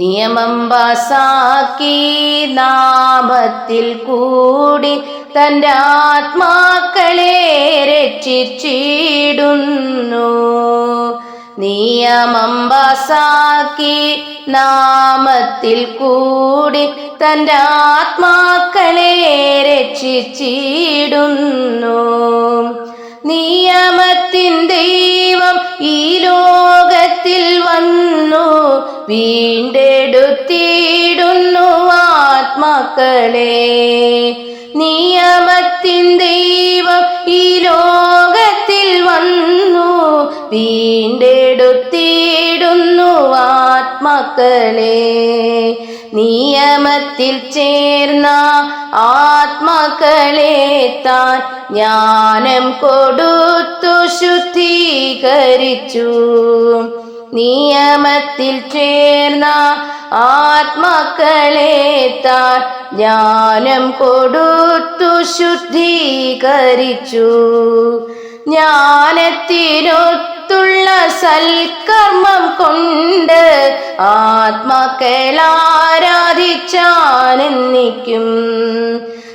നിയമം പാസാക്കി നാമത്തിൽ കൂടി തന്റെ ആത്മാക്കളെ രക്ഷിച്ചിടുന്നു. നിയമം പാസാക്കി നാമത്തിൽ കൂടി തന്റെ ആത്മാക്കളെ രക്ഷിച്ചിടുന്നു. നിയമത്തിൻ വീണ്ടെടുത്തിടുന്നു ആത്മാക്കളെ. നിയമത്തിൻ ദൈവം ഈ ലോകത്തിൽ വന്നു. വീണ്ടെടുത്തിടുന്നു ആത്മാക്കളെ. നിയമത്തിൽ ചേർന്ന ആത്മാക്കളെ താൻ ജ്ഞാനം കൊടുത്തു ശുദ്ധീകരിച്ചു. നിയമത്തിൽ ചേർന്ന ആത്മാക്കളെ താൻ ജ്ഞാനം കൊടുത്തു ശുദ്ധീകരിച്ചു. ജ്ഞാനത്തിനൊത്തുള്ള സൽക്കർമ്മം കൊണ്ട് ആത്മാക്കളാരാധിച്ചാനെന്നിക്കും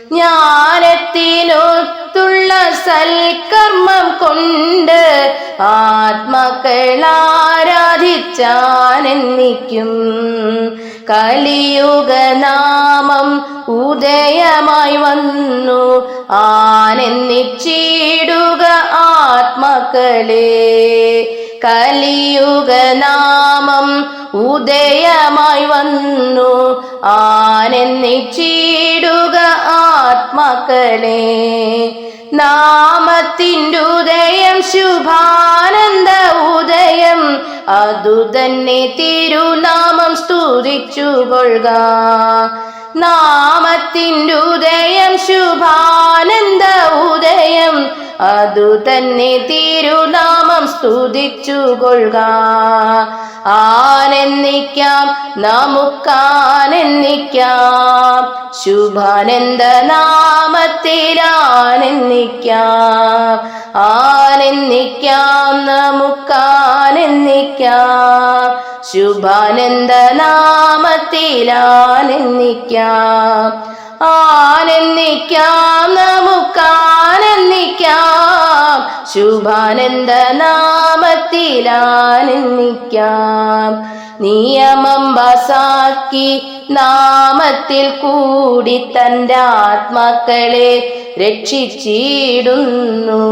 ജ്ഞാനത്തിനൊത്തുള്ള സൽക്കർമ്മം കൊണ്ട് ആത്മാക്കളാരാധിച്ചാനെന്നിക്കും കലിയുഗ നാമം ഉദയമായി വന്നു. ആനെന്നിച്ചിടുക ആത്മക്കളെ കലിയുഗനാമം ഉദയമായി വന്നു. ആനെന്നിച്ചിടുക ആത്മക്കളെ നാമത്തിന്റെ ഉദയം ഉദയം അതു തന്നെ തിരുനാമം സ്തുതിച്ചു കൊള്ളുക. നാമത്തിന്റെ ഉദയം ശുഭാനന്ദ ഉദയം. അതു തന്നെ തിരുനാമം സ്തുതിച്ചു കൊള്ളുക. ആനെന്നിക്കാം നമുക്കാനന്ദിക്കാം. ശുഭാനന്ദ നാമത്തിലാനെന്നിക്കാം ആനെന്നിക്കാം നമുക്കാനെന്നിക്കാം ശുഭാനന്ദ നാമത്തിലാനെന്നിക്കാം ആനെന്നിക്കാം നമുക്കാനെന്നിക്കാം ശുഭാനന്ദ നാമത്തിലാനെന്നിക്കാം നിയമം ബസാക്കി നാമത്തിൽ കൂടി തന്റെ ആത്മാക്കളെ രക്ഷിച്ചിടുന്നു.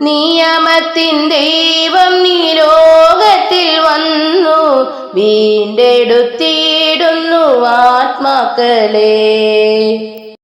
നിയമത്തിൻ ദൈവം നീ ലോകത്തിൽ വന്നു വീണ്ടെടുത്തിടുന്നു ആത്മാക്കളെ.